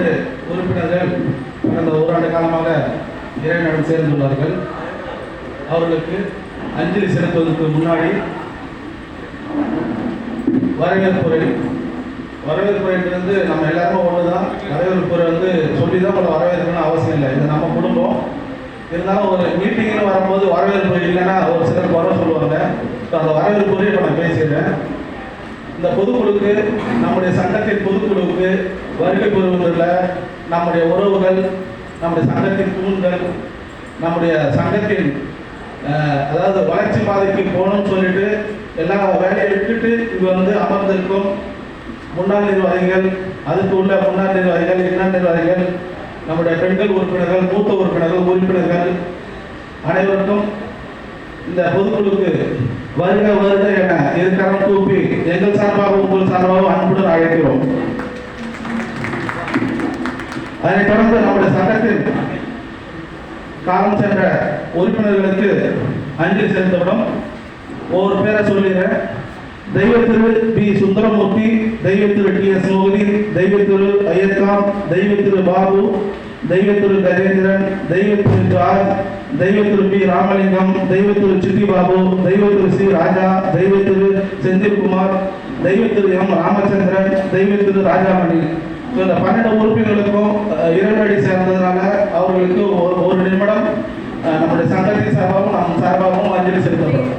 பன்னெண்டு உறுப்பினர்கள் கடந்த ஓராண்டு காலமாக இறைவனிடம் சேர்ந்துள்ளார்கள். அவர்களுக்கு அஞ்சலி செலுத்துவதற்கு முன்னாடி வரவேற்புரை வந்து நம்ம எல்லாருமே ஒன்று தான் வரவேற்புரை வந்து சொல்லி தான் உங்களை வரவேற்கணும்னு அவசியம் இல்லை. இது நம்ம குடும்பம். இருந்தாலும் ஒரு மீட்டிங்னு வரும்போது வரவேற்பு இல்லைன்னா ஒரு சிலர் வர சொல்லுவாங்க. ஸோ அந்த வரவேற்புரையை இப்போ நான் பேசிடுறேன். இந்த பொதுக்குழுக்கு நம்முடைய சங்கத்தின் பொதுக்குழுவுக்கு வருகை பெறுவதில் நம்முடைய உறவுகள் நம்முடைய சங்கத்தின் தூண்கள் நம்முடைய சங்கத்தின் அதாவது வளர்ச்சி பாதைக்கு போகணும்னு சொல்லிட்டு எல்லா வேலையை விட்டுட்டு இங்க வந்து அமர்ந்திருக்கும். முன்னாள் நிர்வாகிகள் அதுக்கு உள்ள முன்னாள் நிர்வாகிகள் இன்னார் நிர்வாகிகள் நம்முடைய பெண்கள் உறுப்பினர்கள் மூத்த உறுப்பினர்கள் உறுப்பினர்கள் அனைவருக்கும் இந்த பொதுக்குழுக்கு வருக வருக என இருக்கிறோம் கூப்பி எங்கள் சார்பாகவும் உங்கள் சார்பாகவும் அன்புடன் அழைக்கிறோம். அதனைத் தொடர்ந்து நம்முடைய சங்கத்தின் காலம் சென்ற உறுப்பினர்களுக்கு அஞ்சலி செலுத்தப்படும். ஒரு பேரை சொல்லிடுறேன் தெய்வ திரு பி. சுந்தரமூர்த்தி தெய்வ திரு டி. எஸ். மோகனி தெய்வ திரு ஐயத்காம் தெய்வ திரு பாபு தெய்வ திரு கஜேந்திரன் தெய்வ ஜார்ஜ் தெய்வ பி. ராமலிங்கம் தெய்வத்திரு திரு சித்தி பாபு தெய்வ சி. ராஜா தெய்வ திரு செந்தில்குமார் தெய்வ திரு எம். ராமச்சந்திரன் தெய்வ திரு ராஜாமணி. ஸோ இந்த பன்னெண்டு உறுப்பினர்களுக்கும் இரண்டு அடி சேர்ந்ததுனால அவர்களுக்கு ஒரு ஒரு நிமிடம் நம்முடைய சங்கத்தின் சார்பாகவும் நம் சார்பாகவும் அஞ்சலி செலுத்தப்படும்.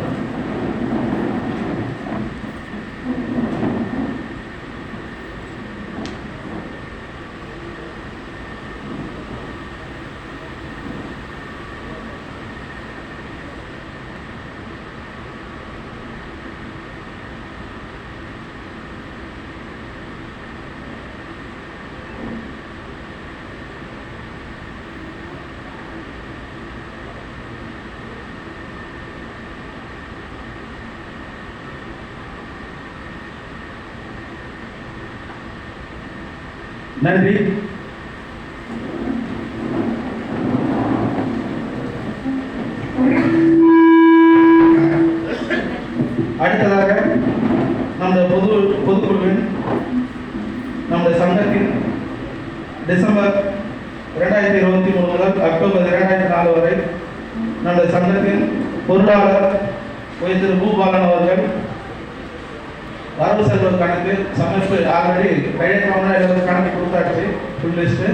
நன்றி. அடுத்ததாக நமது பொது பொதுக்குழுவின் நமது சங்கத்தின் டிசம்பர் இரண்டாயிரத்தி இருபத்தி மூணு முதல் அக்டோபர் இரண்டாயிரத்தி நாலு வரை நமது சங்கத்தின் பொருளாளர் வைத்திரு பூபாலன் அவர்கள் வரவு செலவு கணக்கு சமைப்பு ஆல்ரெடி கையெழுத்தாமல் எழுபது கணக்கு கொடுத்தாச்சு ஃபுல் லிஸ்ட்டு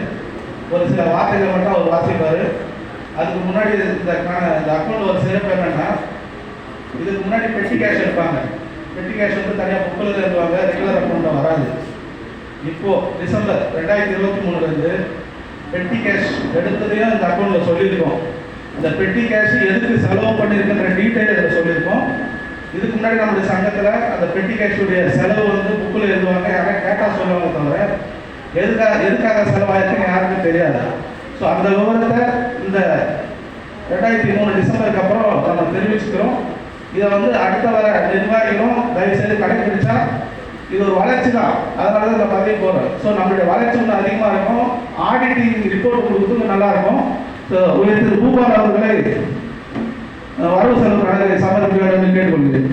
ஒரு சில வார்த்தைகள் மட்டும் அவர் வாசிப்பார். அதுக்கு முன்னாடி இந்த கண- இந்த அக்கௌண்ட் ஒரு சிறப்பு என்னென்னா இதுக்கு முன்னாடி பெட்டி கேஷ் எடுப்பாங்க. பெட்டி கேஷ் வந்து தனியாக புக்கில் இருப்பாங்க ரெகுலர் அக்கௌண்ட்டில் வராது. இப்போது டிசம்பர் ரெண்டாயிரத்தி இருபத்தி மூணுலேருந்து பெட்டி கேஷ் எடுத்ததையும் இந்த அக்கௌண்ட்டில் சொல்லியிருக்கோம். இந்த பெட்டி கேஷ் எதுக்கு செலவு பண்ணியிருக்குன்ற டீட்டெயில் இதில் சொல்லியிருக்கோம். இதுக்கு முன்னாடி நம்முடைய சங்கத்தில் அந்த பெட்டி கேஷுடைய செலவு வந்து புக்கில் எழுதுவாங்க யாரும் கேட்டால் சொல்லுவாங்க தவிர எதுக்காக எதுக்காக செலவாயிருக்குன்னு யாருக்கும் தெரியாது. ஸோ அந்த விவரத்தை இந்த ரெண்டாயிரத்தி மூணு டிசம்பருக்கு அப்புறம் நம்ம தெரிவிச்சுக்கிறோம். இதை வந்து அடுத்த வர நிர்வாகிகளும் தயவுசெய்து கடைபிடிச்சா இது ஒரு வளர்ச்சி தான். அதனால தான் இந்த பதவி போடுறோம். ஸோ நம்மளுடைய வளர்ச்சி ஒன்று அதிகமாக இருக்கும். ஆடிட்டிங் ரிப்போர்ட் கொடுக்குறது நல்லா இருக்கும். ஸோ உயர் ரூபாய் அவர்களை வரவு செலவு கணக்கை சமர்ப்பிக்க வேண்டும் என்று கேட்டுக்கொள்கிறேன்.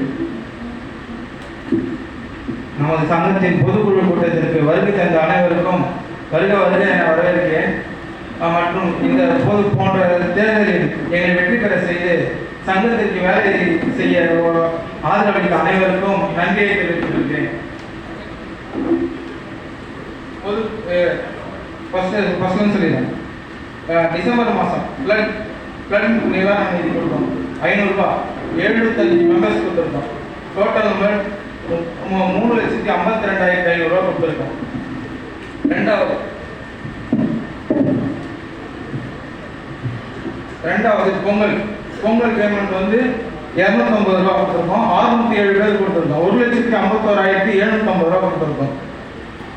நமது சங்கத்தின் பொதுக்குழு கூட்டத்திற்கு வருகை தந்த அனைவருக்கும் வருக வருக என வரவேற்கிறேன். மற்றும் இந்த பொது போன்ற தேர்தலில் எங்களை வெற்றி பெற செய்து சங்கத்திற்கு வேலை செய்ய ஆதரவளித்த அனைவருக்கும் நன்றியை தெரிவித்துக் கொள்கிறேன் பொது ஃபர்ஸ்ட் சொல்லிடுறேன். டிசம்பர் மாதம் பிளட் பிளட் நிவாரண நிதி கொடுக்கணும். ஐநூறுரூபா எழுபத்தஞ்சு மெம்பர்ஸ் கொடுத்துருக்கோம். டோட்டல் நம்பர் மூணு லட்சத்தி ஐம்பத்தி ரெண்டாயிரத்தி ஐநூறுரூவா கொடுத்துருக்கோம். ரெண்டாவது. ரெண்டாவது பொங்கல். பொங்கல் பேமெண்ட் வந்து இரநூத்தம்பது ரூபா கொடுத்துருக்கோம். அறுநூத்தி ஏழு பேர் கொடுத்துருக்கோம். ஒரு லட்சத்தி ஐம்பத்தோராயிரத்தி எழுநூத்தம்பது ரூபா கொடுத்துருக்கோம்.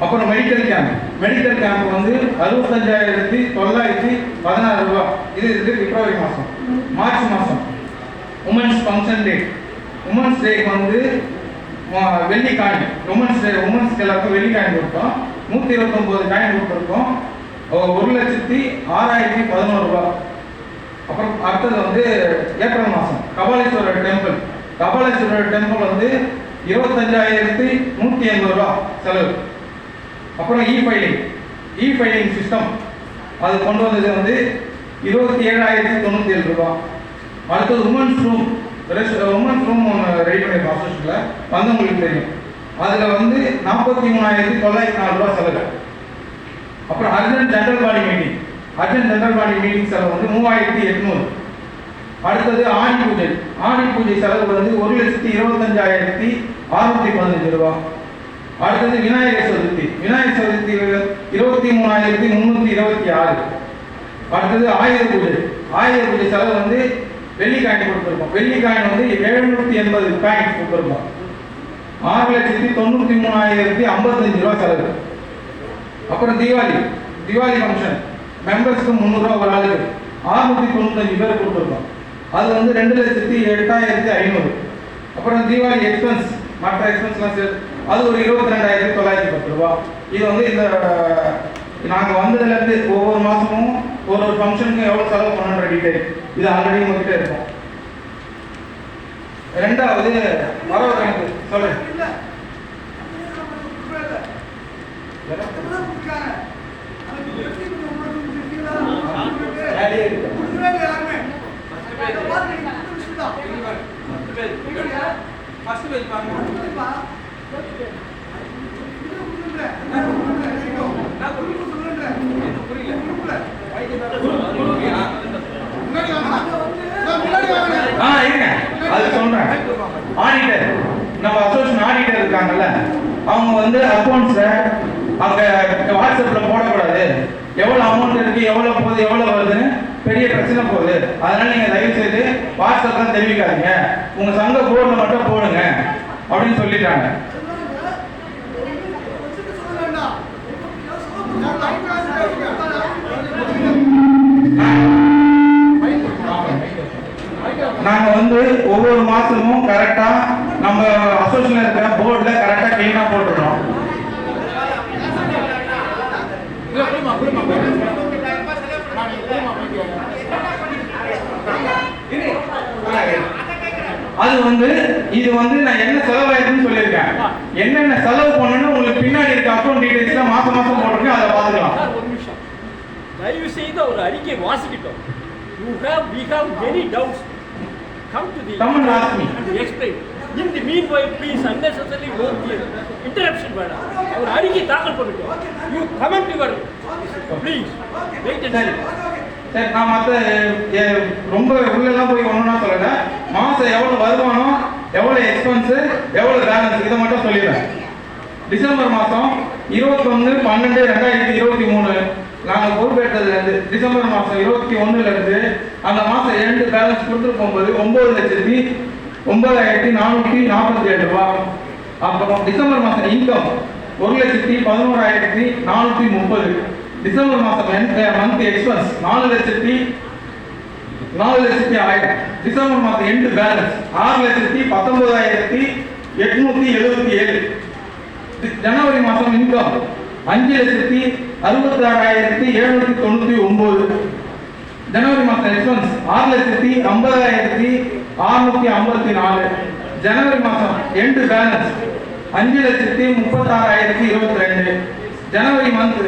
அப்புறம் மெடிக்கல் கேம்ப் மெடிக்கல் கேம்ப் வந்து அறுபத்தஞ்சாயிரத்தி தொள்ளாயிரத்தி பதினாறு ரூபா. இது இது பிப்ரவரி மாதம் மார்ச் மாதம் உமன்ஸ் ஃபங்க்ஷன் டே உமன்ஸ் டேக்கு வந்து வெள்ளி காயின் உமன்ஸ் டே உமன்ஸ்க்கு எல்லாருக்கும் வெள்ளி காயின் கொடுத்தோம். நூற்றி இருபத்தொம்போது காயின் கொடுத்துருக்கோம் ஒரு லட்சத்தி ஆறாயிரத்தி பதினோரு ரூபா. அப்புறம் அடுத்தது வந்து ஏப்ரல் மாதம் கபாலீஸ்வரர் டெம்பிள் கபாலீஸ்வரர் டெம்பிள் வந்து இருபத்தஞ்சாயிரத்தி நூற்றி எண்பது ரூபா செலவு. அப்புறம் e filing e filing system அது கொண்டு வந்தது வந்து இருபத்தி ஏழாயிரத்தி தொண்ணூற்றி ஏழு ரூபா. அடுத்தது உமன்ஸ் ரூம் உமன்ஸ் ரூம் ஒன்று ரெடி பண்ணியிருக்கோம் அசோசியேஷனில் வந்தவங்களுக்கு தெரியும். அதில் வந்து நாற்பத்தி மூணாயிரத்தி தொள்ளாயிரத்தி நாலு ரூபா செலவு. அப்புறம் urgent general body meeting urgent general body meeting செலவு வந்து மூவாயிரத்தி எட்நூறு. அடுத்தது ஆணி பூஜை. ஆணி பூஜை செலவு வந்து ஒரு லட்சத்தி இருபத்தஞ்சாயிரத்தி அறுநூத்தி பதினஞ்சு ரூபா. அடுத்தது விநாயகர் சதுர்த்தி. விநாயகர் சதுர்த்தி இருபத்தி மூணாயிரத்தி முந்நூற்றி இருபத்தி ஆறு. அடுத்தது ஆயுத பூஜை. ஆயுத பூஜை செலவு வந்து வெள்ளி காயின் கொடுத்துருக்கோம். வெள்ளி காயின் வந்து எழுநூத்தி எண்பது பேங்க் கொடுத்துருக்கோம். ஆறு லட்சத்தி தொண்ணூற்றி மூணாயிரத்தி ஐம்பத்தஞ்சு ரூபா செலவு. அப்புறம் தீபாவளி. தீபாவளி ஃபங்க்ஷன் மெம்பர்ஸ்க்கு முந்நூறுரூவா ஒரு ஆளுக்கு. ஆறுநூற்றி தொண்ணூத்தஞ்சு பேர் கொடுத்துருக்கோம். அது வந்து ரெண்டு லட்சத்தி எட்டாயிரத்தி ஐநூறு. அப்புறம் தீபாவளி எக்ஸ்பென்ஸ் மற்ற எக்ஸ்பென்ஸ்லாம் சேர்த்து அது ஒரு இருபத்தி ரெண்டாயிரத்தி தொள்ளாயிரத்தி பத்து ரூபா. இது வந்து இந்த நாங்கள் வந்ததுலேருந்து ஒவ்வொரு மாதமும் ஒரு ஒரு ஃபங்க்ஷனுக்கும் எவ்வளோ செலவு பண்ணுன்ற டீட்டெயில் இது ஆல்ரெடி உங்ககிட்ட இருக்கும். ரெண்டாவது வரவு கணக்கு சொல்லு. ஃபர்ஸ்ட் பேஜ் பாருங்க என்ன புரியல ஆ இருங்க அது சொல்றேன் ஆடிட்டர். நம்ம அசோசியேஷன் ஆடிட்டர் இருக்காங்கல்ல அவங்க வந்து அக்கௌண்ட்ஸை அங்கே வாட்ஸ்அப்பில் போடக்கூடாது. எவ்வளோ அமௌண்ட் இருக்குது எவ்வளோ போகுது எவ்வளோ வருதுன்னு பெரிய பிரச்சனை போகுது. அதனால் நீங்கள் தயவு செய்து வாட்ஸ்அப்லாம் தெரிவிக்காதீங்க. உங்கள் சங்க போர்டில் மட்டும் போடுங்க அப்படின்னு சொல்லிட்டாங்க. நாங்கள் வந்து ஒவ்வொரு மாதமும் கரெக்டாக நம்ம அசோசியேஷன்ல இருக்கிற போர்டில் கரெக்டாக கிளீனா போட்டுறோம் அது வந்து இது வந்து நான் என்ன செலவாயிருக்குன்னு சொல்லியிருக்கேன். என்னென்ன செலவு பண்ணணும்னு உங்களுக்கு பின்னாடி இருக்க அக்கௌண்ட் டீடைல்ஸ்ல மாசம் மாசம் போட்டிருக்கேன் அதை பார்த்துக்கலாம். ஒரு நிமிஷம். தயவு செய்து ஒரு அறிக்கை வாசிக்கிட்டோம். You have we have many doubts come to the Come and ask me. Explain in the meanwhile please unnecessary interruption வேண்டாம் ஒரு அறிக்கை தாக்கல் பண்ணிட்டோம். You comment your please wait and சரி சரி நான் மற்ற ரொம்ப உள்ளெல்லாம் போய் ஒன்றுனா சொல்லல. மாதம் எவ்வளோ வருமானம் எவ்வளோ எக்ஸ்பென்ஸு எவ்வளோ பேலன்ஸ் இதை மட்டும் சொல்லிடுறேன். டிசம்பர் மாதம் இருபத்தொன்று பன்னெண்டு ரெண்டாயிரத்தி இருபத்தி மூணு. நாங்கள் பொறுப்பேற்றதுலேருந்து டிசம்பர் மாதம் இருபத்தி ஒன்றுலேருந்து அந்த மாதம் இரண்டு பேலன்ஸ் கொடுத்துட்டு போகும்போது ஒம்பது லட்சத்தி ஒன்பதாயிரத்தி நானூற்றி நாற்பத்தி ஏழு ரூபா. அப்புறம் டிசம்பர் மாதம் இன்கம் ஒரு லட்சத்தி பதினோராயிரத்தி நானூற்றி முப்பது. டிசம்பர் மாதம் மந்த் எக்ஸ்பென்ஸ் eh, நாலு லட்சத்தி நாலு லட்சத்தி ஆயிரம். டிசம்பர் மாதம் எண்டு பேலன்ஸ் ஆறு லட்சத்தி பத்தொன்பதாயிரத்தி எட்நூற்றி எழுபத்தி ஏழு. ஜனவரி மாதம் இன்கம் அஞ்சு லட்சத்தி அறுபத்தி ஆறாயிரத்தி எழுநூத்தி தொண்ணூத்தி ஒன்பது ஜனவரி மாதம் எக்ஸ்பென்ஸ் ஆறு லட்சத்தி ஐம்பதாயிரத்தி அறுநூத்தி ஐம்பத்தி நாலு. ஜனவரி மாதம் எண்டு பேலன்ஸ் அஞ்சு லட்சத்தி முப்பத்தாறாயிரத்தி இருபத்தி ரெண்டு. ஜனவரி மந்த்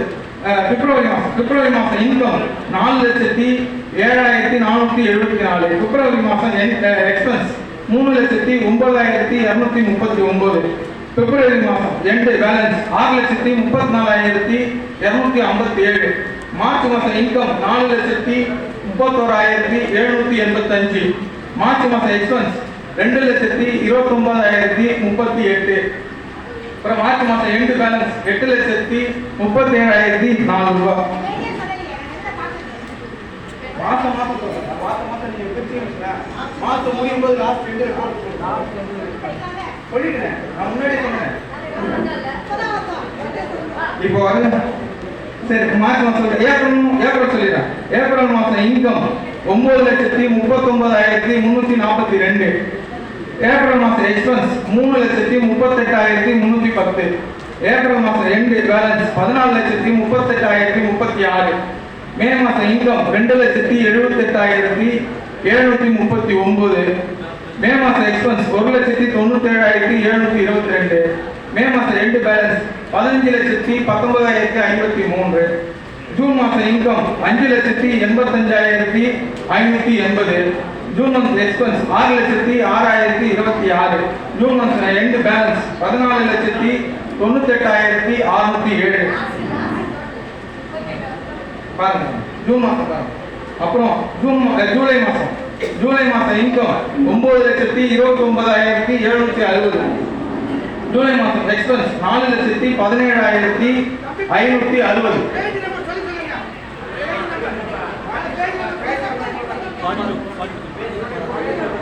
பிப்ரவரி மாதம் பிப்ரவரி மாதம் இன்கம் நாலு லட்சத்தி ஏழாயிரத்தி நானூற்றி எழுபத்தி நாலு. பிப்ரவரி மாதம் எக்ஸ்பென்ஸ் மூணு லட்சத்தி ஒன்பதாயிரத்தி இரநூத்தி முப்பத்தி ஒன்பது பிப்ரவரி மாதம் எண்டு பேலன்ஸ் ஆறு லட்சத்தி முப்பத்தி நாலாயிரத்தி இரநூத்தி ஐம்பத்தி ஏழு. மார்ச் மாதம் இன்கம் நாலு லட்சத்தி முப்பத்தோராயிரத்தி எழுநூத்தி எண்பத்தஞ்சு. மார்ச் மாதம் எக்ஸ்பென்ஸ் ரெண்டு லட்சத்தி இருபத்தொன்பதாயிரத்தி முப்பத்தி எட்டு. அப்புறம் மார்ச் மாதம் எண்டு பேலன்ஸ் எட்டு லட்சத்தி முப்பத்தி ஏழாயிரத்தி நாலு ரூபாய் மாசம் மாசம் மாசம் மாசம் நீங்க மாசம் முடியும் போது லாஸ்ட் ரெண்டு சொல்லிட்டேன் நான் முன்னாடி சொன்னேன். இப்போ வந்து சரி மார்ச் மாசம் ஏப்ரல் ஏப்ரல் சொல்லிடுறேன். ஏப்ரல் மாதம் இன்கம் ஒன்பது லட்சத்தி முப்பத்தொன்பதாயிரத்தி முந்நூற்றி நாற்பத்தி ரெண்டு. ஏப்ரல் மாதம் எக்ஸ்பென்ஸ் மூணு லட்சத்தி முப்பத்தெட்டாயிரத்தி முந்நூற்றி பத்து. ஏப்ரல் மாதம் ரெண்டு பேலன்ஸ் பதினாலு லட்சத்தி முப்பத்தெட்டாயிரத்தி முப்பத்தி ஆறு. மே மாதம் இன்கம் ரெண்டு லட்சத்தி எழுபத்தெட்டாயிரத்தி எழுநூற்றி முப்பத்தி ஒம்பது மே மாசம் எக்ஸ்பென்ஸ் ஒரு லட்சத்தி தொண்ணூத்தேழாயிரத்தி எழுநூத்தி இருபத்தி ரெண்டு மே மாசம் ரெண்டு பேலன்ஸ் பதினஞ்சு லட்சத்தி பத்தொன்பதாயிரத்தி ஐம்பத்தி மூன்று. ஜூன் மாசம் இன்கம் அஞ்சு லட்சத்தி எண்பத்தஞ்சாயிரத்தி ஐநூத்தி எண்பது. ஜூன் மந்த் எக்ஸ்பென்ஸ் ஆறு லட்சத்தி ஆறாயிரத்தி இருபத்தி ஆறு. ஜூன் மந்த் ரெண்டு பேலன்ஸ் பதினாலு லட்சத்தி தொண்ணூத்தெட்டாயிரத்தி அறுநூத்தி ஏழு. பாருங்க. ஜூன் மாசம் பாருங்க. அப்புறம் ஜூன் ஜூலை மாசம். ஜூலை மாசம் இன்கம் ஒன்பது லட்சத்தி இருபத்தி ஒன்பதாயிரத்தி எழுநூத்தி அறுபது. ஜூலை மாசம் எக்ஸ்பென்ஸ் நாலு லட்சத்தி பதினேழாயிரத்தி ஐநூத்தி அறுபது பேஜ் நம்பர் சொல்லி சொல்லுங்க பேஜ் நம்பர் அந்த page number page number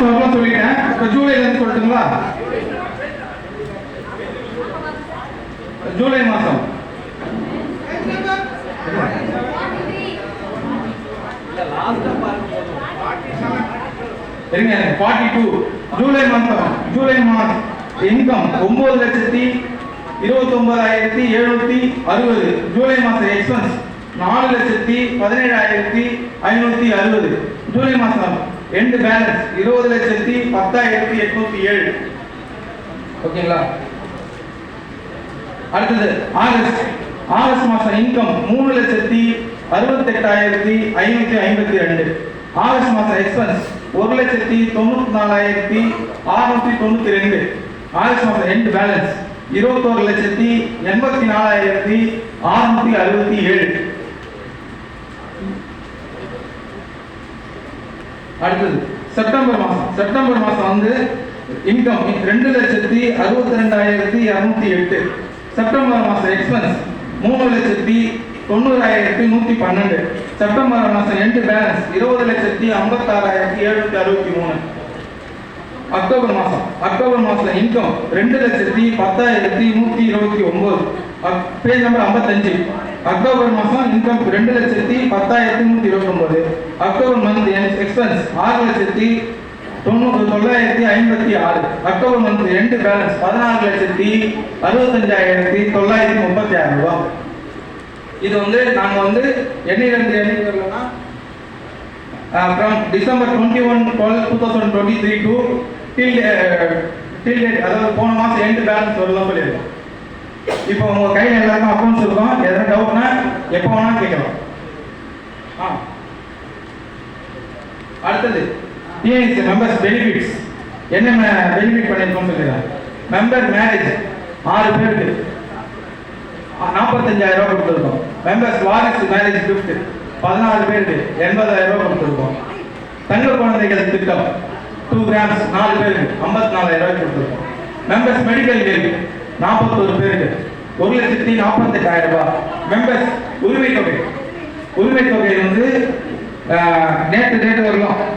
June மாசம் சொல்லிட்டேன் இப்போ ஜூலைல இருந்து சொல்லட்டுங்களா ஜூலை மாசம் இருங்க ஃபார்ட்டி டூ ஜூலை மாதம் ஜூலை மாதம் இன்கம் ஒன்பது லட்சத்தி இருபத்தொன்பதாயிரத்தி எழுநூத்தி அறுபது ஜூலை மாதம் எக்ஸ்பென்ஸ் நாலு லட்சத்தி பதினேழாயிரத்தி ஐநூத்தி அறுபது ஜூலை மாதம் எண்டு பேலன்ஸ் இருபது லட்சத்தி பத்தாயிரத்தி எட்நூத்தி ஏழு. ஓகேங்களா? அடுத்தது ஆகஸ்ட். ஆகஸ்ட் மாசம் இன்கம் மூணு லட்சத்தி அறுபத்தெட்டாயிரத்தி ஐநூத்தி ஐம்பத்தி ரெண்டு. ஆகஸ்ட் மாசம் எக்ஸ்பென்ஸ் ஒரு லட்சத்தி தொண்ணூத்தி நாலாயிரத்தி அறுநூத்தி தொண்ணூத்தி ரெண்டு. ஆகஸ்ட் மாசம் எண்ட் பேலன்ஸ் இருபத்தோரு லட்சத்தி எண்பத்தி நாலாயிரத்தி அறுநூத்தி அறுபத்தி ஏழு. அடுத்தது செப்டம்பர் மாதம் செப்டம்பர் மாதம் வந்து இன்கம் ரெண்டு லட்சத்தி அறுபத்தி ரெண்டாயிரத்தி இரநூத்தி எட்டு. செப்டம்பர் மாதம் எக்ஸ்பென்ஸ் மூணு லட்சத்தி தொண்ணூறாயிரத்தி நூற்றி பன்னெண்டு. செப்டம்பர் மாதம் எண்டு பேலன்ஸ் இருபது லட்சத்தி ஐம்பத்தாறாயிரத்தி எழுநூத்தி அறுபத்தி மூணு. அக்டோபர் மாதம் அக்டோபர் மாதம் இன்கம் ரெண்டு லட்சத்தி பத்தாயிரத்தி நூற்றி இருபத்தி ஒம்பது பேஜ் நம்பர் ஐம்பத்தஞ்சு. அக்டோபர் மாதம் இன்கம் ரெண்டு லட்சத்தி பத்தாயிரத்தி நூற்றி இருபத்தொம்போது அக்டோபர் மந்த் எக்ஸ்பென்ஸ் ஆறு லட்சத்தி தொண்ணூறு தொள்ளாயிரத்தி ஐம்பத்தி ஆறு. அக்டோபர் மந்த் ரெண்டு பேலன்ஸ் பதினாறு லட்சத்தி அறுபத்தஞ்சாயிரத்தி தொள்ளாயிரத்தி முப்பத்தி ஆறு ரூபா. இது வந்து நாங்கள் வந்து என்னையிலிருந்து என்னைக்கு வரலன்னா from December twenty one twelve two thousand twenty three two till till date அதாவது போன மாதம் எண்டு பேலன்ஸ் வரலாம் சொல்லியிருக்கோம். இப்போ உங்க கையில் எல்லாருக்கும் அக்கௌண்ட்ஸ் இருக்கும் எதனா டவுட்னா எப்போ வேணாலும் கேட்கலாம். ஆ. அடுத்தது. டிஎன்சி மெம்பர்ஸ் பெனிஃபிட்ஸ் என்னென்ன பெனிஃபிட் பண்ணியிருக்கோம்னு சொல்லிடுறேன் மெம்பர் மேரேஜ் ஆறு பேருக்கு. நாற்பத்தஞ்சாயிரம் ரூபாய் கொடுத்துருக்கோம். மெம்பர்ஸ் வாரிசு மேரேஜ் கிஃப்ட் பதினாறு பேருக்கு எண்பதாயிரம் ரூபாய் கொடுத்துருக்கோம். தங்க குழந்தைகள் திட்டம். டூ கிராம்ஸ் நாலு பேருக்கு ஐம்பத்தி நாலாயிரம் ரூபாய் கொடுத்துருக்கோம். மெம்பர்ஸ் மெடிக்கல் கேள்வி நாற்பத்தோரு பேருக்கு ஒரு லட்சத்தி நாற்பத்தெட்டாயிரம் ரூபாய். மெம்பர்ஸ் உரிமை தொகை உரிமை தொகை வந்து நேற்று நேற்று டேட் வரலாம்.